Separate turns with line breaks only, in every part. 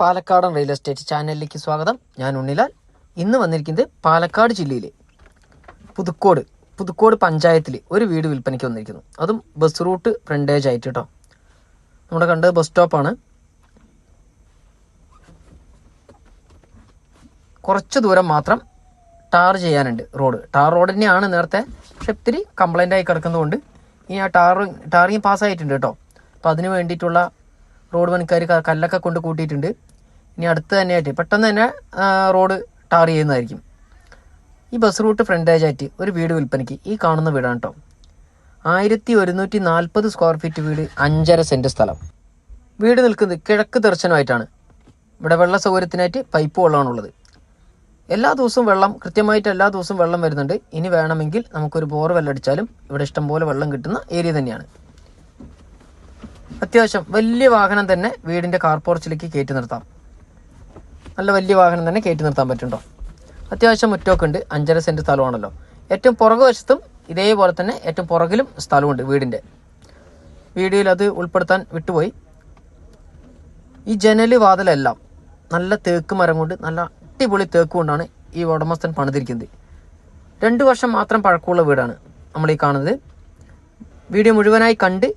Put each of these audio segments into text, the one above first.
പാലക്കാടൻ real estate ചാനലിലേക്ക് സ്വാഗതം. ഞാൻ ഉണ്ണിലാൽ. ഇന്ന് വന്നിരിക്കുന്നത് പാലക്കാട് ജില്ലയിലെ പുതുക്കോട് പുതുക്കോട് പഞ്ചായത്തിൽ ഒരു വീട് വിൽപ്പനയ്ക്ക് വന്നിരിക്കുന്നു. അതും ബസ് റൂട്ട് ഫ്രണ്ടേജ് ആയിട്ട് കേട്ടോ. നമ്മുടെ കണ്ടത് ബസ് സ്റ്റോപ്പാണ് കുറച്ച് ദൂരം മാത്രം ടാർ ചെയ്യാനുണ്ട് റോഡ് ടാർ റോഡ് തന്നെയാണ് നേരത്തെ പക്ഷെ ഇത്തിരി കംപ്ലൈന്റ് ആയി കിടക്കുന്നതുകൊണ്ട് ഇനി ആ ടാർ ടാറിങ് പാസ്സായിട്ടുണ്ട് കേട്ടോ. അപ്പോൾ അതിന് വേണ്ടിയിട്ടുള്ള റോഡ് പണിക്കാർ കല്ലൊക്കെ കൊണ്ട് കൂട്ടിയിട്ടുണ്ട്. ഇനി അടുത്ത് തന്നെയായിട്ട് പെട്ടെന്ന് തന്നെ റോഡ് ടാർ ചെയ്യുന്നതായിരിക്കും. ഈ ബസ് റൂട്ട് ഫ്രണ്ടേജ് ആയിട്ട് ഒരു വീട് വിൽപ്പനയ്ക്ക് ഈ കാണുന്ന വീടാണ് കേട്ടോ ആയിരത്തി ഒരുന്നൂറ്റി നാൽപ്പത് സ്ക്വയർ ഫീറ്റ് വീട് അഞ്ചര സെന്റ് സ്ഥലം. വീട് നിൽക്കുന്നത് കിഴക്ക് ദർശനമായിട്ടാണ്. ഇവിടെ വെള്ള സൗകര്യത്തിനായിട്ട് പൈപ്പ് വെള്ളമാണുള്ളത്. എല്ലാ ദിവസവും വെള്ളം കൃത്യമായിട്ട് എല്ലാ ദിവസവും വെള്ളം വരുന്നുണ്ട്. ഇനി വേണമെങ്കിൽ നമുക്കൊരു ബോർ വെല്ലടിച്ചാലും ഇവിടെ ഇഷ്ടംപോലെ വെള്ളം കിട്ടുന്ന ഏരിയ തന്നെയാണ്. അത്യാവശ്യം വലിയ വാഹനം തന്നെ വീടിന്റെ കാർ പോർച്ചിലേക്ക് കയറ്റി നിർത്താം. നല്ല വലിയ വാഹനം തന്നെ കയറ്റി നിർത്താൻ പറ്റുണ്ടോ അത്യാവശ്യം മുറ്റമൊക്കെ ഉണ്ട് അഞ്ചര സെന്റ് സ്ഥലമാണല്ലോ. ഏറ്റവും പുറകു വശത്തും ഇതേപോലെ തന്നെ ഏറ്റവും പുറകിലും സ്ഥലമുണ്ട് വീടിന്റെ വീഡിയോയിൽ അത് ഉൾപ്പെടുത്താൻ വിട്ടുപോയി. ഈ ജനൽ വാതിലെല്ലാം നല്ല തേക്ക് മരം കൊണ്ട് നല്ല അടിപൊളി തേക്ക് കൊണ്ടാണ് ഈ ഉടമസ്ഥൻ പണിതിരിക്കുന്നത്. രണ്ട് വർഷം മാത്രം പഴക്കമുള്ള വീടാണ് നമ്മൾ ഈ കാണുന്നത്. വീഡിയോ മുഴുവനായി കണ്ട്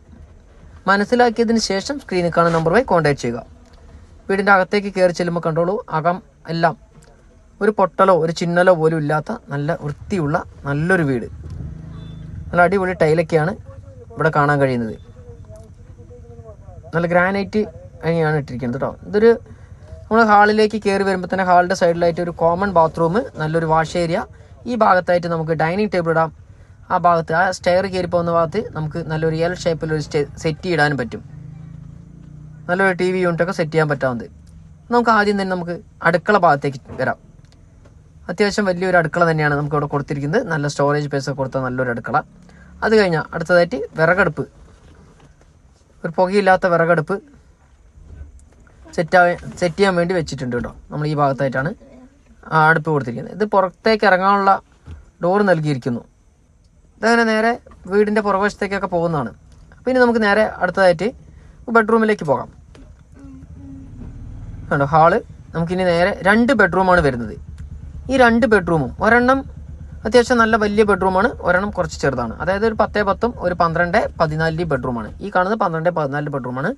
മനസ്സിലാക്കിയതിന് ശേഷം സ്ക്രീനിൽ കാണുന്ന നമ്പറുമായി കോൺടാക്ട് ചെയ്യുക. വീടിന്റെ അകത്തേക്ക് കയറി ചെല്ലുമ്പോൾ കണ്ടോളൂ അകം എല്ലാം ഒരു പൊട്ടലോ ഒരു ചിന്നലോ പോലും ഇല്ലാത്ത നല്ല വൃത്തിയുള്ള നല്ലൊരു വീട്. നല്ല അടിപൊളി ടൈലൊക്കെയാണ് ഇവിടെ കാണാൻ കഴിയുന്നത്. നല്ല ഗ്രാനൈറ്റ് അങ്ങനെയാണ് ഇട്ടിരിക്കുന്നത് കേട്ടോ ഇതൊരു നമ്മൾ ഹാളിലേക്ക് കയറി വരുമ്പോൾ തന്നെ ഹാളിന്റെ സൈഡിലായിട്ട് ഒരു കോമൺ ബാത്റൂം നല്ലൊരു വാഷ് ഏരിയ ഈ ഭാഗത്തായിട്ട് നമുക്ക് ഡൈനിങ് ടേബിൾ ഇടാം. ആ ഭാഗത്ത് ആ സ്റ്റെയർ കയറി പോകുന്ന ഭാഗത്ത് നമുക്ക് നല്ലൊരു എൽ ഷേപ്പിൽ ഒരു സെറ്റ് ഇടാനും പറ്റും. നല്ലൊരു ടി വി യൂണിറ്റൊക്കെ സെറ്റ് ചെയ്യാൻ പറ്റാവുന്നത്. നമുക്ക് ആദ്യം തന്നെ നമുക്ക് അടുക്കള ഭാഗത്തേക്ക് വരാം. അത്യാവശ്യം വലിയൊരു അടുക്കള തന്നെയാണ് നമുക്ക് ഇവിടെ കൊടുത്തിരിക്കുന്നത്. നല്ല സ്റ്റോറേജ് സ്പേസ് ഒക്കെ കൊടുത്ത നല്ലൊരു അടുക്കള. അത് കഴിഞ്ഞാൽ അടുത്തതായിട്ട് വിറകടുപ്പ്. ഒരു പുകയില്ലാത്ത വിറകടുപ്പ് സെറ്റ് സെറ്റ് ചെയ്യാൻ വേണ്ടി വെച്ചിട്ടുണ്ട് കേട്ടോ. നമ്മൾ ഈ ഭാഗത്തായിട്ടാണ് അടുപ്പ് കൊടുത്തിരിക്കുന്നത്. ഇത് പുറത്തേക്ക് ഇറങ്ങാനുള്ള ഡോർ നൽകിയിരിക്കുന്നു. ഇതങ്ങനെ നേരെ വീടിന്റെ പുറവശത്തേക്കൊക്കെ പോകുന്നതാണ്. പിന്നെ നമുക്ക് നേരെ അടുത്തതായിട്ട് ബെഡ്റൂമിലേക്ക് പോകാം. കണ്ടോ ഹാൾ. നമുക്കിനി നേരെ രണ്ട് ബെഡ്റൂമാണ് വരുന്നത്. ഈ രണ്ട് ബെഡ്റൂമും ഒരെണ്ണം അത്യാവശ്യം നല്ല വലിയ ബെഡ്റൂമാണ് ഒരെണ്ണം കുറച്ച് ചെറുതാണ്. അതായത് ഒരു പത്തേ പത്തും ഒരു പന്ത്രണ്ട് പതിനാലിന്റെ ബെഡ്റൂമാണ്. ഈ കാണുന്നത് പന്ത്രണ്ട് പതിനാല് ബെഡ്റൂമാണ്.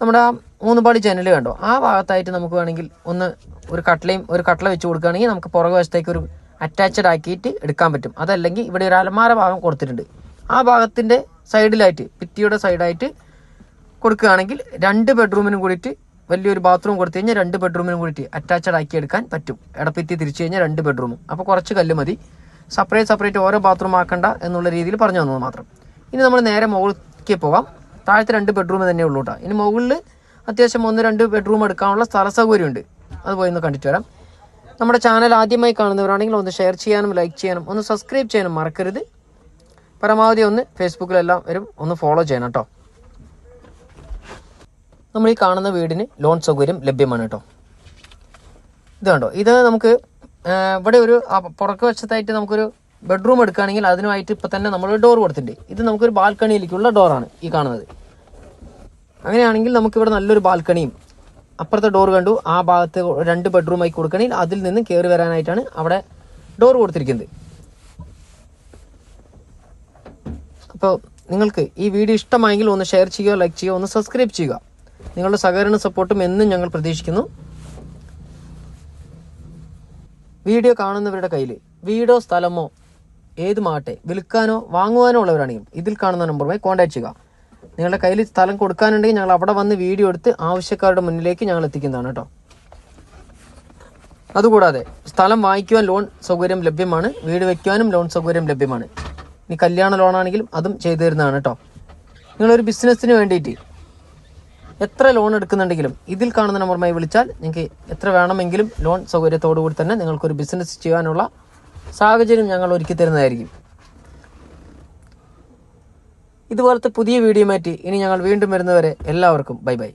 നമ്മുടെ ആ മൂന്ന് പാടി ജനൽ കണ്ടോ ആ ഭാഗത്തായിട്ട് നമുക്ക് വേണമെങ്കിൽ ഒന്ന് ഒരു കട്ടലയും ഒരു കട്ടല വെച്ച് കൊടുക്കുകയാണെങ്കിൽ നമുക്ക് പുറകു വശത്തേക്ക് ഒരു അറ്റാച്ച്ഡ് ആക്കിയിട്ട് എടുക്കാൻ പറ്റും. അതല്ലെങ്കിൽ ഇവിടെ ഒരു അലമാര ഭാഗം കൊടുത്തിട്ടുണ്ട്. ആ ഭാഗത്തിന്റെ സൈഡിലായിട്ട് ഭിത്തിയുടെ സൈഡായിട്ട് കൊടുക്കുകയാണെങ്കിൽ രണ്ട് ബെഡ്റൂമിനും കൂടിയിട്ട് വലിയൊരു ബാത്റൂം കൊടുത്തു കഴിഞ്ഞാൽ രണ്ട് ബെഡ്റൂമിനും കൂടിയിട്ട് അറ്റാച്ച്ഡ് ആക്കി എടുക്കാൻ പറ്റും. ഇടപ്പിത്തി തിരിച്ചു കഴിഞ്ഞാൽ രണ്ട് ബെഡ്റൂമും അപ്പോൾ കുറച്ച് കല്ല് മതി. സെപ്പറേറ്റ് സെപ്പറേറ്റ് ഓരോ ബാത്റൂം ആക്കണ്ട എന്നുള്ള രീതിയിൽ പറഞ്ഞു തന്നത് മാത്രം. ഇനി നമ്മൾ നേരെ മുകളിലേക്ക് പോകാം. താഴത്തെ രണ്ട് ബെഡ്റൂം തന്നെ ഉള്ളൂ കേട്ടോ ഇനി മുകളിൽ അത്യാവശ്യം ഒന്ന് രണ്ട് ബെഡ്റൂം എടുക്കാനുള്ള സ്ഥല സൗകര്യമുണ്ട്. അത് പോയി ഒന്ന് കണ്ടിട്ട് വരാം. നമ്മുടെ ചാനൽ ആദ്യമായി കാണുന്നവരാണെങ്കിൽ ഒന്ന് ഷെയർ ചെയ്യാനും ലൈക്ക് ചെയ്യാനും ഒന്ന് സബ്സ്ക്രൈബ് ചെയ്യാനും മറക്കരുത്. പരമാവധി ഒന്ന് ഫേസ്ബുക്കിലെല്ലാം വരും. ഒന്ന് ഫോളോ ചെയ്യണം കേട്ടോ നമ്മൾ ഈ കാണുന്ന വീടിന് ലോൺ സൗകര്യം ലഭ്യമാണ് കേട്ടോ ഇത് കണ്ടോ? ഇത് നമുക്ക് ഇവിടെ ഒരു പുറക്ക് വശത്തായിട്ട് നമുക്കൊരു ബെഡ്റൂം എടുക്കുകയാണെങ്കിൽ അതിനുമായിട്ട് ഇപ്പം തന്നെ നമ്മൾ ഡോർ കൊടുത്തിട്ടുണ്ട്. ഇത് നമുക്കൊരു ബാൽക്കണിയിലേക്കുള്ള ഡോറാണ് ഈ കാണുന്നത്. അങ്ങനെയാണെങ്കിൽ നമുക്കിവിടെ നല്ലൊരു ബാൽക്കണിയും അപ്പുറത്തെ ഡോർ കണ്ടു. ആ ഭാഗത്ത് രണ്ട് ബെഡ്റൂമായി കൊടുക്കണമെങ്കിൽ അതിൽ നിന്ന് കയറി വരാനായിട്ടാണ് അവിടെ ഡോർ കൊടുത്തിരിക്കുന്നത്. അപ്പോൾ നിങ്ങൾക്ക് ഈ വീഡിയോ ഇഷ്ടമായെങ്കിൽ ഒന്ന് ഷെയർ ചെയ്യുക ലൈക്ക് ചെയ്യുക ഒന്ന് സബ്സ്ക്രൈബ് ചെയ്യുക. നിങ്ങളുടെ സഹകരണ സപ്പോർട്ടും എന്നും ഞങ്ങൾ പ്രതീക്ഷിക്കുന്നു. വീഡിയോ കാണുന്നവരുടെ കയ്യിൽ വീടോ സ്ഥലമോ ഏതുമാട്ടെ വിൽക്കാനോ വാങ്ങുവാനോ ഉള്ളവരാണെങ്കിൽ ഇതിൽ കാണുന്ന നമ്പറുമായി കോൺടാക്ട് ചെയ്യുക. നിങ്ങളുടെ കയ്യിൽ സ്ഥലം കൊടുക്കാനുണ്ടെങ്കിൽ ഞങ്ങൾ അവിടെ വന്ന് വീഡിയോ എടുത്ത് ആവശ്യക്കാരുടെ മുന്നിലേക്ക് ഞങ്ങൾ എത്തിക്കുന്നതാണ് കേട്ടോ. അതുകൂടാതെ സ്ഥലം വാങ്ങിക്കുവാൻ ലോൺ സൗകര്യം ലഭ്യമാണ് വീട് വയ്ക്കുവാനും ലോൺ സൗകര്യം ലഭ്യമാണ്. ഇനി കല്യാണ ലോണാണെങ്കിലും അതും ചെയ്തു തരുന്നതാണ് കേട്ടോ. നിങ്ങളൊരു ബിസിനസ്സിന് വേണ്ടിയിട്ട് എത്ര ലോൺ എടുക്കുന്നുണ്ടെങ്കിലും ഇതിൽ കാണുന്ന നമ്പറുമായി വിളിച്ചാൽ നിങ്ങൾക്ക് എത്ര വേണമെങ്കിലും ലോൺ സൗകര്യത്തോടു കൂടി തന്നെ നിങ്ങൾക്കൊരു ബിസിനസ് ചെയ്യാനുള്ള സാഹചര്യം ഞങ്ങൾ ഒരുക്കി തരുന്നതായിരിക്കും. ഇതുപോലത്തെ പുതിയ വീഡിയോ മാറ്റി ഇനി ഞങ്ങൾ വീണ്ടും വരുന്നവരെ എല്ലാവർക്കും ബൈ ബൈ.